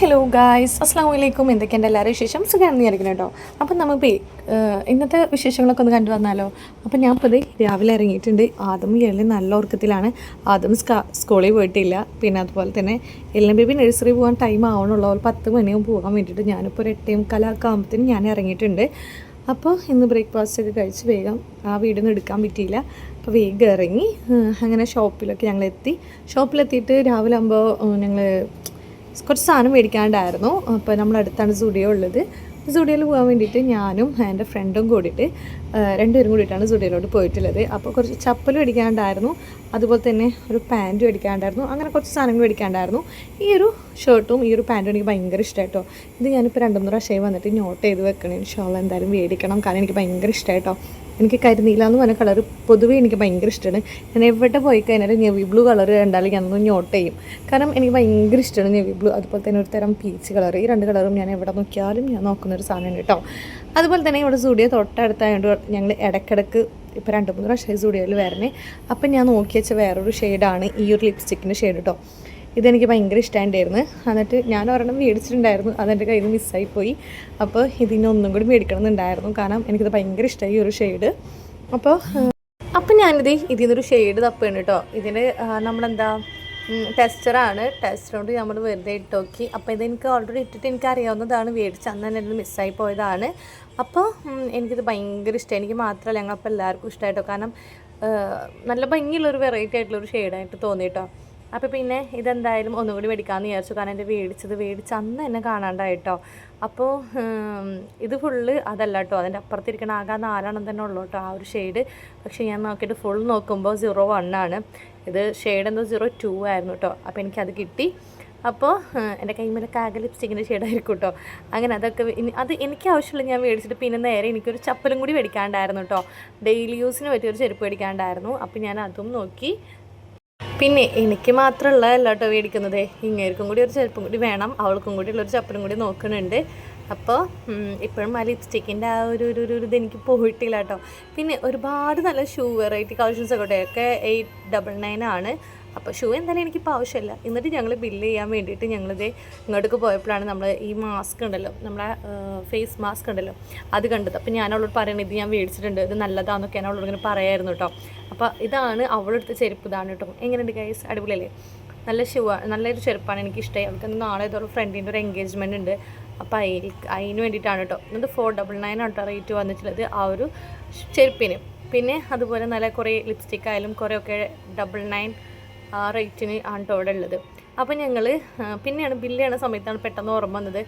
Hello guys അസ്സാം വലൈക്കും എന്തൊക്കെയുണ്ട് എല്ലാവരും വിശേഷം? സുഖമാണെന്ന് വിചാരിക്കുന്നു കേട്ടോ. അപ്പം നമുക്ക് ഇന്നത്തെ വിശേഷങ്ങളൊക്കെ ഒന്ന് കണ്ടു വന്നാലോ? അപ്പം ഞാൻ ഇപ്പോൾ രാവിലെ ഇറങ്ങിയിട്ടുണ്ട്. ആദം കേളി നല്ല ഉറക്കത്തിലാണ്. ആദം സ്കാ സ്കൂളിൽ പോയിട്ടില്ല. പിന്നെ അതുപോലെ തന്നെ എല്ലാം ബേബി നഴ്സറി പോകാൻ ടൈം ആവണുള്ള. ഒരു പത്ത് മണിയാവും പോകാൻ വേണ്ടിയിട്ട്. ഞാനിപ്പോൾ ഒരു എട്ടേ മുക്കാലൊക്കെ ആകുമ്പോഴത്തേനും ഞാൻ ഇറങ്ങിയിട്ടുണ്ട്. അപ്പോൾ ഇന്ന് ബ്രേക്ക്ഫാസ്റ്റ് ഒക്കെ കഴിച്ച് വേഗം ആ വീടൊന്നും എടുക്കാൻ പറ്റിയില്ല. അപ്പോൾ വേഗം ഇറങ്ങി അങ്ങനെ ഷോപ്പിലൊക്കെ ഞങ്ങൾ എത്തി ഷോപ്പിലെത്തിയിട്ട് രാവിലെ ആകുമ്പോൾ ഞങ്ങൾ കുറച്ച് സാധനം മേടിക്കാണ്ടായിരുന്നു. അപ്പോൾ നമ്മുടെ അടുത്താണ് സുഡിയോ ഉള്ളത്. സുഡിയോയിൽ പോകാൻ വേണ്ടിയിട്ട് ഞാനും എന്റെ ഫ്രണ്ടും കൂടിയിട്ട് രണ്ടുപേരും കൂടിയിട്ടാണ് സുഡിയോയിലോട്ട് പോയിട്ടുള്ളത്. അപ്പോൾ കുറച്ച് ചപ്പൽ മേടിക്കാണ്ടായിരുന്നു. അതുപോലെ തന്നെ ഒരു പാന്റ് മേടിക്കാണ്ടായിരുന്നു. അങ്ങനെ കുറച്ച് സാധനങ്ങൾ മേടിക്കാണ്ടായിരുന്നു. ഈ ഒരു ഷർട്ടും ഈ ഒരു പാന്റും എനിക്ക് ഭയങ്കര ഇഷ്ടമായിട്ടോ. ഇത് ഞാനിപ്പോൾ രണ്ട് മൂന്ന് പ്രാവശ്യമായി വന്നിട്ട് നോട്ട് ചെയ്ത് വെക്കണേ. ഷോൾ എന്തായാലും മേടിക്കണം. കാരണം എനിക്ക് ഭയങ്കര ഇഷ്ടമായിട്ടോ. എനിക്ക് കരിനീല എന്ന് പറഞ്ഞ കളർ പൊതുവേ എനിക്ക് ഭയങ്കര ഇഷ്ടമാണ് ഞാൻ എവിടെ പോയി കഴിഞ്ഞാലും നെവി ബ്ലൂ കളർ കണ്ടാലും ഞാനൊന്ന് നോട്ട് ചെയ്യും. കാരണം എനിക്ക് ഭയങ്കര ഇഷ്ടമാണ് നെവി ബ്ലൂ അതുപോലെ തന്നെ ഒരു തരം പീച്ച് കളർ ഈ രണ്ട് കളറും ഞാൻ എവിടെ നോക്കിയാലും ഞാൻ നോക്കുന്ന ഒരു സാധനമാണ് കേട്ടോ. അതുപോലെ തന്നെ ഇവിടെ സൂഡിയോ തൊട്ടടുത്തായതുകൊണ്ട് ഞങ്ങൾ ഇടയ്ക്കിടയ്ക്ക് ഇപ്പോൾ രണ്ട് മൂന്ന് പ്രാവശ്യം സൂഡിയോയിൽ വരണേ. അപ്പം ഞാൻ നോക്കി വെച്ച വേറൊരു ഷെയ്ഡാണ് ഈ ഒരു ലിപ്സ്റ്റിക്കിന്റെ ഷെയ്ഡ് കേട്ടോ ഇതെനിക്ക് ഭയങ്കര ഇഷ്ടമായിട്ടായിരുന്നു എന്നിട്ട് ഞാൻ ഒരെണ്ണം മേടിച്ചിട്ടുണ്ടായിരുന്നു. അതെന്റെ കയ്യിൽ നിന്ന് മിസ്സായി പോയി അപ്പോൾ ഇതിനെ ഒന്നും കൂടി മേടിക്കണം എന്നുണ്ടായിരുന്നു കാരണം എനിക്കിത് ഭയങ്കര ഇഷ്ടമായി ഒരു ഷെയ്ഡ്. അപ്പോൾ അപ്പം ഞാനിത് ഇതിൽ നിന്നൊരു ഷെയ്ഡ് തപ്പാണ് കേട്ടോ. ഇതിന് നമ്മളെന്താ ടെസ്റ്ററാണ്. ടെസ്റ്ററോട് നമ്മൾ വെറുതെ ഇട്ട് നോക്കി അപ്പോൾ ഇതെനിക്ക് ഓൾറെഡി ഇട്ടിട്ട് എനിക്ക് അറിയാവുന്നതാണ് മേടിച്ച് അന്ന് തന്നെ എനിക്ക് മിസ്സായി പോയതാണ്. അപ്പോൾ എനിക്കിത് ഭയങ്കര ഇഷ്ടമായി എനിക്ക് മാത്രമല്ല ഞങ്ങളപ്പോൾ എല്ലാവർക്കും ഇഷ്ടമായിട്ടോ കാരണം നല്ല ഭംഗിയുള്ളൊരു വെറൈറ്റി ആയിട്ടുള്ളൊരു ഷെയ്ഡായിട്ട് തോന്നി കേട്ടോ അപ്പോൾ പിന്നെ ഇതെന്തായാലും ഒന്നുകൂടി മേടിക്കാമെന്ന് വിചാരിച്ചു. കാരണം എന്റെ മേടിച്ചത് മേടിച്ച് അന്ന് എന്നെ കാണാണ്ടായിട്ടോ. അപ്പോൾ ഇത് ഫുള്ള് അതല്ല കേട്ടോ അതിന്റെ അപ്പുറത്തിരിക്കണ ആകെ നാലെണ്ണം തന്നെ ഉള്ളൂ കേട്ടോ ആ ഒരു ഷെയ്ഡ് പക്ഷേ ഞാൻ നോക്കിയിട്ട് ഫുൾ നോക്കുമ്പോൾ സീറോ വൺ ആണ്. ഇത് ഷെയ്ഡ് എന്തോ സീറോ ടു ആയിരുന്നു കേട്ടോ അപ്പോൾ എനിക്കത് കിട്ടി. അപ്പോൾ എന്റെ കൈമേലൊക്കെ ആകെ ലിപ്സ്റ്റിക്കിന്റെ ഷെയ്ഡായിരിക്കും കേട്ടോ അങ്ങനെ അതൊക്കെ അത് എനിക്ക് ആവശ്യമുള്ള ഞാൻ മേടിച്ചിട്ട് പിന്നെ നേരെ എനിക്കൊരു ചപ്പലും കൂടി മേടിക്കാണ്ടായിരുന്നു കേട്ടോ ഡെയിലി യൂസിന് പറ്റിയൊരു ചെരുപ്പ് മേടിക്കാണ്ടായിരുന്നു. അപ്പോൾ ഞാൻ അതും നോക്കി. പിന്നെ എനിക്ക് മാത്രമല്ല എല്ലാട്ടോ മേടിക്കുന്നത്. ഇങ്ങേർക്കും കൂടി ഒരു ചെറുപ്പം കൂടി വേണം. അവൾക്കും കൂടി ഉള്ളൊരു ചപ്പലും കൂടി നോക്കുന്നുണ്ട്. അപ്പോൾ ഇപ്പോഴും ആ ലിപ്സ്റ്റിക്കിന്റെ ആ ഒരു ഒരു ഒരു ഇത് എനിക്ക് പോയിട്ടില്ല കേട്ടോ. പിന്നെ ഒരുപാട് നല്ല ഷൂ വെറൈറ്റി കളക്ഷൻസ് ഒക്കെ ഒക്കെ എയ്റ്റ് ഡബിൾ നയൻ ആണ്. അപ്പോൾ ഷൂ എന്തായാലും എനിക്കിപ്പോൾ ആവശ്യമില്ല. എന്നിട്ട് ഞങ്ങൾ ബില്ല് ചെയ്യാൻ വേണ്ടിയിട്ട് ഞങ്ങളിത് ഇങ്ങോട്ടേക്ക് പോയപ്പോഴാണ് നമ്മൾ ഈ മാസ്ക് ഉണ്ടല്ലോ നമ്മളെ ഫേസ് മാസ്ക് ഉണ്ടല്ലോ അത് കണ്ടത്. അപ്പോൾ ഞാൻ അവളോട് പറയുന്നത് ഇത് ഞാൻ മേടിച്ചിട്ടുണ്ട് ഇത് നല്ലതാണെന്നൊക്കെ ഞാൻ അവളോട് ഇങ്ങനെ പറയായിരുന്നു കേട്ടോ അപ്പോൾ ഇതാണ് അവളെടുത്ത ചെരുപ്പ് ഇതാണ് കേട്ടോ എങ്ങനെയുണ്ട് ഗൈസ് അടിപൊളിയല്ലേ? നല്ല ഷൂ നല്ലൊരു ചെരുപ്പാണ് എനിക്ക് ഇഷ്ടമായി അവൾക്ക് നാളെ ഇതൊരു ഫ്രണ്ടിന്റെ ഒരു എൻഗേജ്മെന്റ് ഉണ്ട്. അപ്പോൾ അതിന് വേണ്ടിയിട്ടാണ് കേട്ടോ ഇത് ഫോർ ഡബിൾ നയൻ കേട്ടോ റേറ്റ് വന്നിട്ടുള്ളത് ആ ഒരു ചെരുപ്പിന്. പിന്നെ അതുപോലെ നല്ല കുറേ ലിപ്സ്റ്റിക് ആയാലും ഒക്കെ ഡബിൾ നയൻ ആ റേറ്റിന് ആണ് അവിടെ ഉള്ളത് അപ്പോൾ ഞങ്ങൾ പിന്നെയാണ് ബില്ല് ചെയ്യണ സമയത്താണ് പെട്ടെന്ന് ഓർമ്മ വന്നത്.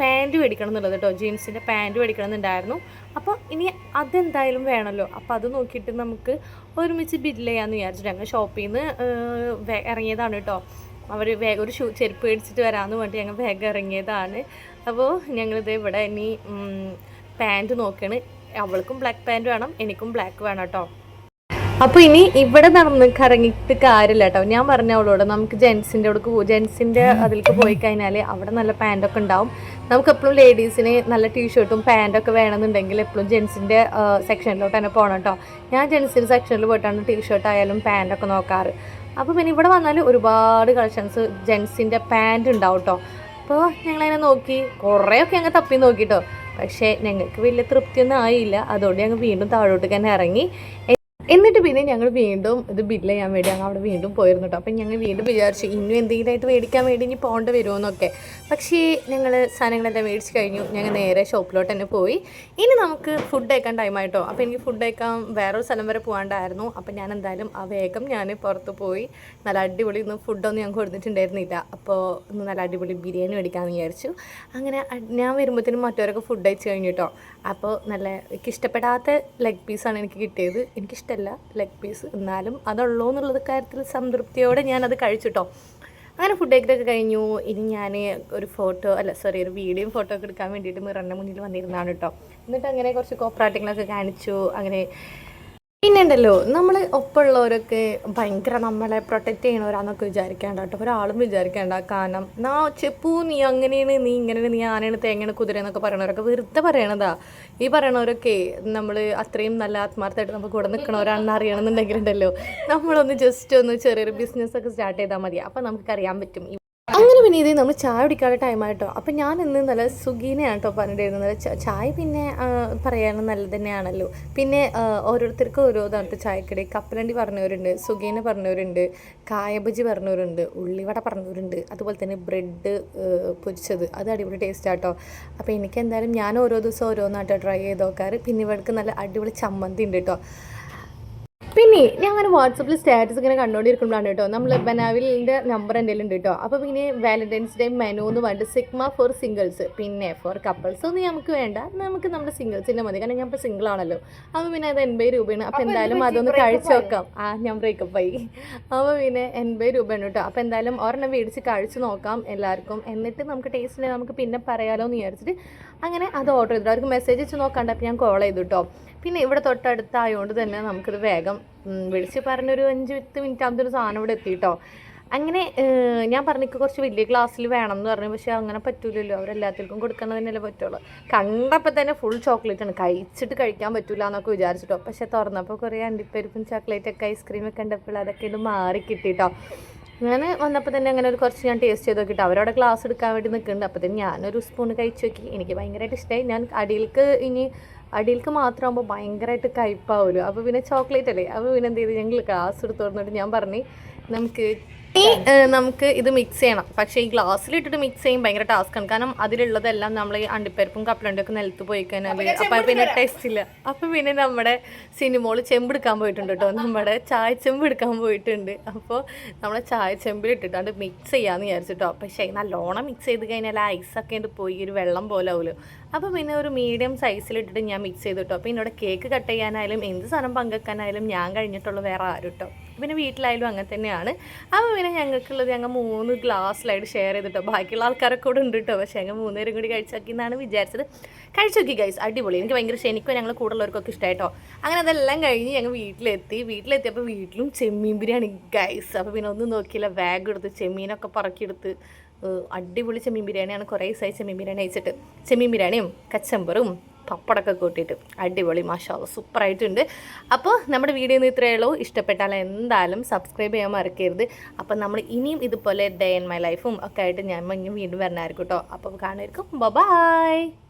പാന്റ് മേടിക്കണം എന്നുള്ളത് കേട്ടോ ജീൻസിന്റെ പാന്റ് മേടിക്കണം എന്നുണ്ടായിരുന്നു. അപ്പോൾ ഇനി അതെന്തായാലും വേണമല്ലോ അപ്പോൾ അത് നോക്കിയിട്ട് നമുക്ക് ഒരുമിച്ച് ബില്ല് ചെയ്യാമെന്ന് വിചാരിച്ചിട്ട് ഞങ്ങൾ ഷോപ്പിൽ നിന്ന് ഇറങ്ങിയതാണ് കേട്ടോ അവർ വേഗം ഒരു ഷൂ ചെരുപ്പ് മേടിച്ചിട്ട് വരാമെന്ന് പറഞ്ഞിട്ട് ഞങ്ങൾ വേഗം ഇറങ്ങിയതാണ്. അപ്പോൾ ഞങ്ങളിത് ഇവിടെ ഇനി പാന്റ് നോക്കുകയാണ് അവൾക്കും ബ്ലാക്ക് പാന്റ് വേണം എനിക്കും ബ്ലാക്ക് വേണം കേട്ടോ അപ്പോൾ ഇനി ഇവിടെ നടന്ന് കറങ്ങിട്ട് കാര്യമില്ല കേട്ടോ. ഞാൻ പറഞ്ഞ അവളോട് നമുക്ക് ജെൻസിന്റെ അവിടേക്ക് പോകും ജെൻസിന്റെ അതിലേക്ക് പോയി കഴിഞ്ഞാൽ അവിടെ നല്ല പാന്റൊക്കെ ഉണ്ടാവും. നമുക്ക് എപ്പോഴും ലേഡീസിന് നല്ല ടീഷർട്ടും പാന്റൊക്കെ വേണമെന്നുണ്ടെങ്കിൽ എപ്പോഴും ജെൻസിന്റെ സെക്ഷനിലോട്ട് തന്നെ പോകണം കേട്ടോ. ഞാൻ ജെൻസിന്റെ സെക്ഷനിൽ പോയിട്ടാണ് ടീഷർട്ട് ആയാലും പാന്റൊക്കെ നോക്കാറ്. അപ്പോൾ പിന്നെ ഇവിടെ വന്നാൽ ഒരുപാട് കളക്ഷൻസ് ജെൻസിന്റെ പാന്റ് ഉണ്ടാവും കേട്ടോ. അപ്പോൾ ഞങ്ങളതിനെ നോക്കി കുറേയൊക്കെ ഞങ്ങൾ തപ്പി നോക്കിട്ടോ പക്ഷേ ഞങ്ങൾക്ക് വലിയ തൃപ്തിയൊന്നും ആയില്ല. അതുകൊണ്ട് ഞങ്ങൾ വീണ്ടും താഴോട്ട് തന്നെ ഇറങ്ങി. എന്നിട്ട് പിന്നെ ഞങ്ങൾ വീണ്ടും ഇത് ബില്ല് ചെയ്യാൻ വേണ്ടി ഞങ്ങൾ അവിടെ വീണ്ടും പോയിരുന്നു കേട്ടോ അപ്പം ഞങ്ങൾ വീണ്ടും വിചാരിച്ചു ഇന്നും എന്തെങ്കിലുമായിട്ട് മേടിക്കാൻ വേണ്ടി ഇനി പോകേണ്ടി വരുമോന്നൊക്കെ. പക്ഷേ ഞങ്ങൾ സാധനങ്ങളെല്ലാം മേടിച്ച് കഴിഞ്ഞു. ഞങ്ങൾ നേരെ ഷോപ്പിലോട്ട് തന്നെ പോയി. ഇനി നമുക്ക് ഫുഡ് കഴിക്കാൻ ടൈമായിട്ടോ അപ്പോൾ എനിക്ക് ഫുഡ് കഴിക്കാൻ വേറൊരു സ്ഥലം വരെ പോകാണ്ടായിരുന്നു അപ്പം ഞാൻ എന്തായാലും ആ വേഗം ഞാൻ പുറത്ത് പോയി. നല്ല അടിപൊളി ഇന്ന് ഫുഡൊന്നും ഞങ്ങൾക്ക് കൊടുത്തിട്ടുണ്ടായിരുന്നില്ല. അപ്പോൾ ഒന്ന് നല്ല അടിപൊളി ബിരിയാണി മേടിക്കാമെന്ന് വിചാരിച്ചു. അങ്ങനെ ഞാൻ വരുമ്പോഴത്തേനും മറ്റവരൊക്കെ ഫുഡ് അയച്ച് കഴിഞ്ഞു കേട്ടോ അപ്പോൾ നല്ല എനിക്ക് ഇഷ്ടപ്പെടാത്ത ലെഗ് പീസാണ് എനിക്ക് കിട്ടിയത്. എനിക്കിഷ്ടമല്ല ലെഗ് പീസ് എന്നാലും അതുള്ളൂ എന്നുള്ളത് കാര്യത്തിൽ സംതൃപ്തിയോടെ ഞാനത് കഴിച്ചു കേട്ടോ അങ്ങനെ ഫുഡ് കഴിക്കലൊക്കെ കഴിഞ്ഞു. ഇനി ഞാൻ ഒരു ഫോട്ടോ അല്ല സോറി ഒരു വീഡിയോയും ഫോട്ടോ ഒക്കെ എടുക്കാൻ വേണ്ടിയിട്ട് മിററിന്റെ മുന്നിൽ വന്നിരുന്നതാണ് കേട്ടോ എന്നിട്ട് അങ്ങനെ കുറച്ച് കോപ്പറാട്ടിങ്ങളൊക്കെ കാണിച്ചു. അങ്ങനെ പിന്നെ ഉണ്ടല്ലോ നമ്മൾ ഒപ്പമുള്ളവരൊക്കെ ഭയങ്കര നമ്മളെ പ്രൊട്ടക്റ്റ് ചെയ്യണവരാന്നൊക്കെ വിചാരിക്കേണ്ട കേട്ടോ. ഒരാളും വിചാരിക്കേണ്ട കാരണം നാ ചെപ്പൂ നീ അങ്ങനെയാണ് നീ ഇങ്ങനെയാണ് നീ ആനയാണ് തേങ്ങയാണ് കുതിര എന്നൊക്കെ പറയണവരൊക്കെ വെറുതെ പറയണതാ. ഈ പറയണവരൊക്കെ നമ്മൾ അത്രയും നല്ല ആത്മാർത്ഥമായിട്ട് നമുക്ക് കൂടെ നിൽക്കണവരാണെന്ന് അറിയണമെന്നുണ്ടെങ്കിലുണ്ടല്ലോ നമ്മളൊന്ന് ജസ്റ്റ് ഒന്ന് ചെറിയൊരു ബിസിനസ്സൊക്കെ സ്റ്റാർട്ട് ചെയ്താൽ മതി. അപ്പോൾ നമുക്കറിയാൻ പറ്റും. അങ്ങനെ പിന്നെ ഇത് നമ്മൾ ചായ കുടിക്കാനുള്ള ടൈം ആയിട്ടോ. അപ്പം ഞാൻ ഇന്ന് നല്ല സുഖീനെയാണ് കേട്ടോ പറഞ്ഞിട്ടിരുന്നത് ചായ പിന്നെ പറയാനും നല്ലത് തന്നെയാണല്ലോ. പിന്നെ ഓരോരുത്തർക്കും ഓരോ തണുത്ത ചായക്കടി. കപ്പലണ്ടി പറഞ്ഞവരുണ്ട് സുഖീനെ പറഞ്ഞവരുണ്ട് കായബജി പറഞ്ഞവരുണ്ട് ഉള്ളിവട പറഞ്ഞവരുണ്ട് അതുപോലെ തന്നെ ബ്രെഡ് പൊരിച്ചത്. അത് അടിപൊളി ടേസ്റ്റ് ആട്ടോ. അപ്പോൾ എനിക്ക് എന്തായാലും ഞാൻ ഓരോ ദിവസം ഓരോന്നാട്ടോ ട്രൈ ചെയ്ത് നോക്കാറ്. പിന്നെ ഇവർക്ക് നല്ല അടിപൊളി ചമ്മന്തി ഉണ്ട് കേട്ടോ പിന്നെ ഞാൻ അങ്ങനെ വാട്സപ്പിൽ സ്റ്റാറ്റസ് ഇങ്ങനെ കണ്ടുകൊണ്ടിരിക്കുമ്പോഴാണ് കേട്ടോ നമ്മൾ ബനാവിലിന്റെ നമ്പർ എന്റെ ഉണ്ട് കേട്ടോ. അപ്പോൾ പിന്നെ വാലന്റൈൻസ് ഡേ മെനു എന്ന് പറഞ്ഞിട്ട് സിഗ്മ ഫോർ സിംഗിൾസ് പിന്നെ ഫോർ കപ്പിൾസ് ഒന്നും നമുക്ക് വേണ്ട. നമുക്ക് നമ്മുടെ സിംഗിൾസിന്റെ മതി. കാരണം ഞാൻ ഇപ്പോൾ സിംഗിൾ ആണല്ലോ. അപ്പോൾ പിന്നെ അത് എൺപത് രൂപയാണ്. അപ്പോൾ എന്തായാലും അതൊന്ന് കഴിച്ചു നോക്കാം. ആ ഞാൻ ബ്രേക്കപ്പ് ആയി. അപ്പോൾ പിന്നെ എൺപത് രൂപയാണ് കേട്ടോ. അപ്പോൾ എന്തായാലും ഒരെണ്ണം മേടിച്ച് കഴിച്ചു നോക്കാം എല്ലാവർക്കും. എന്നിട്ട് നമുക്ക് ടേസ്റ്റ് നമുക്ക് പിന്നെ പറയാലോ എന്ന് വിചാരിച്ചിട്ട് അങ്ങനെ അത് ഓർഡർ ചെയ്തിട്ട് അവർക്ക് മെസ്സേജ് വെച്ച് നോക്കാണ്ട്. അപ്പോൾ ഞാൻ കോൾ ചെയ്തു കേട്ടോ. പിന്നെ ഇവിടെ തൊട്ടടുത്തായതുകൊണ്ട് തന്നെ നമുക്കിത് വേഗം വിളിച്ച് പറഞ്ഞൊരു അഞ്ച് പത്ത് മിനിറ്റ് ആകുമ്പോൾ ഒരു സാധനം ഇവിടെ എത്തിയിട്ടോ അങ്ങനെ ഞാൻ പറഞ്ഞിക്ക് കുറച്ച് വലിയ ഗ്ലാസ്സിൽ വേണം എന്ന് പറഞ്ഞു പക്ഷേ അങ്ങനെ പറ്റൂലല്ലോ. അവരെല്ലാത്തിൽക്കും കൊടുക്കുന്നതിനല്ലേ പറ്റുള്ളൂ. കണ്ടപ്പോൾ തന്നെ ഫുൾ ചോക്ലേറ്റ് ആണ്. കഴിച്ചിട്ട് കഴിക്കാൻ പറ്റൂല എന്നൊക്കെ വിചാരിച്ചിട്ടോ. പക്ഷേ തുറന്നപ്പോൾ കുറേ അണ്ടിപ്പരിപ്പും ചോക്ലേറ്റ് ഒക്കെ ഐസ്ക്രീം ഒക്കെ ഉണ്ടപ്പോൾ അതൊക്കെ ഇത് മാറി കിട്ടിയിട്ടോ ഞാൻ വന്നപ്പോൾ തന്നെ അങ്ങനെ ഒരു കുറച്ച് ഞാൻ ടേസ്റ്റ് ചെയ്ത് നോക്കിയിട്ട് അവരവിടെ ഗ്ലാസ് എടുക്കാൻ വേണ്ടി നിൽക്കുന്നുണ്ട്. അപ്പോൾ തന്നെ ഞാനൊരു സ്പൂൺ കഴിച്ച് നോക്കി. എനിക്ക് ഭയങ്കരമായിട്ട് ഇഷ്ടമായി ഞാൻ അടിയിലേക്ക് ഇനി അടിയിലേക്ക് മാത്രമാകുമ്പോൾ ഭയങ്കരമായിട്ട് കയ്പാവുമല്ലോ അപ്പോൾ പിന്നെ ചോക്ലേറ്റ് അല്ലേ? അപ്പോൾ പിന്നെ എന്ത് ചെയ്തു ഞങ്ങൾ ഗ്ലാസ് എടുത്ത് തുറന്നിട്ട് ഞാൻ പറഞ്ഞു നമുക്ക് നമുക്ക് ഇത് മിക്സ് ചെയ്യണം. പക്ഷേ ഈ ഗ്ലാസ്സിൽ ഇട്ടിട്ട് മിക്സ് ചെയ്യും ഭയങ്കര ടാസ്ക്കാണ് കാരണം അതിലുള്ളതെല്ലാം നമ്മൾ ഈ അണ്ടിപ്പരിപ്പും കപ്പലണ്ടിയൊക്കെ നിലത്ത് പോയി കഴിഞ്ഞാൽ അപ്പം പിന്നെ ടേസ്റ്റ് ഇല്ല. അപ്പം പിന്നെ നമ്മുടെ സിനിമകൾ ചെമ്പെടുക്കാൻ പോയിട്ടുണ്ട് കേട്ടോ. നമ്മുടെ ചായ ചെമ്പ് എടുക്കാൻ പോയിട്ടുണ്ട്. അപ്പോൾ നമ്മളെ ചായ ചെമ്പിലിട്ടിട്ടാണ്ട് മിക്സ് ചെയ്യാമെന്ന് വിചാരിച്ചിട്ടോ. പക്ഷേ നല്ലോണം മിക്സ് ചെയ്ത് കഴിഞ്ഞാൽ ഐസൊക്കെ ഉണ്ട് പോയി. ഒരു വെള്ളം പോലെ ആവുമല്ലോ അപ്പോൾ പിന്നെ ഒരു മീഡിയം സൈസിലിട്ടിട്ട് ഞാൻ മിക്സ് ചെയ്തു കേട്ടോ അപ്പോൾ എന്നോട് കേക്ക് കട്ട് ചെയ്യാനായാലും എന്ത് സാധനം പങ്കെടുക്കാനായാലും ഞാൻ കഴിഞ്ഞിട്ടുള്ള വേറെ ആരും കേട്ടോ പിന്നെ വീട്ടിലായാലും അങ്ങനെ തന്നെയാണ്. അപ്പോൾ പിന്നെ ഞങ്ങൾക്കുള്ളത് ഞങ്ങൾ മൂന്ന് ഗ്ലാസ്സിലായിട്ട് ഷെയർ ചെയ്തിട്ടോ. ബാക്കിയുള്ള ആൾക്കാരൊക്കെ കൂടെ ഉണ്ട് കേട്ടോ പക്ഷേ ഞങ്ങൾ മൂന്നുപേരും കൂടി കഴിച്ചാക്കി എന്നാണ് വിചാരിച്ചത്. കഴിച്ചു നോക്കി ഗൈസ് അടിപൊളി. എനിക്ക് ഭയങ്കര ക്ഷണിക്കും ഞങ്ങൾ കൂടുതലുള്ളവർക്കൊക്കെ ഇഷ്ടമായിട്ടോ അങ്ങനെ അതെല്ലാം കഴിഞ്ഞ് ഞങ്ങൾ വീട്ടിലെത്തി. വീട്ടിലെത്തിയപ്പോൾ വീട്ടിലും ചെമ്മീൻ ബിരിയാണി ഗൈസ് അപ്പോൾ പിന്നെ ഒന്നും നോക്കിയില്ല. ബാഗ് എടുത്ത് ചെമ്മീനൊക്കെ പറക്കിയെടുത്ത് അടിപൊളി ചെമ്മീൻ ബിരിയാണിയാണ്. കുറേ സൈസ് ചെമ്മീൻ ബിരിയാണി അയച്ചിട്ട്. ചെമ്മീൻ ബിരിയാണിയും കച്ചമ്പറും പപ്പടമൊക്കെ കൂട്ടിയിട്ട്. അടിപൊളി മാഷാവ് സൂപ്പറായിട്ടുണ്ട് അപ്പോൾ നമ്മുടെ വീഡിയോ ഒന്ന് ഇത്രയേ ഉള്ളൂ. ഇഷ്ടപ്പെട്ടാൽ എന്തായാലും സബ്സ്ക്രൈബ് ചെയ്യാൻ മറക്കരുത്. അപ്പോൾ നമ്മൾ ഇനിയും ഇതുപോലെ ഡേ ഇൻ മൈ ലൈഫും ഒക്കെ ആയിട്ട് ഞാൻ ഇനിയും വീണ്ടും വരണമായിരിക്കും കേട്ടോ അപ്പോൾ കാണുമായിരിക്കും ബൈ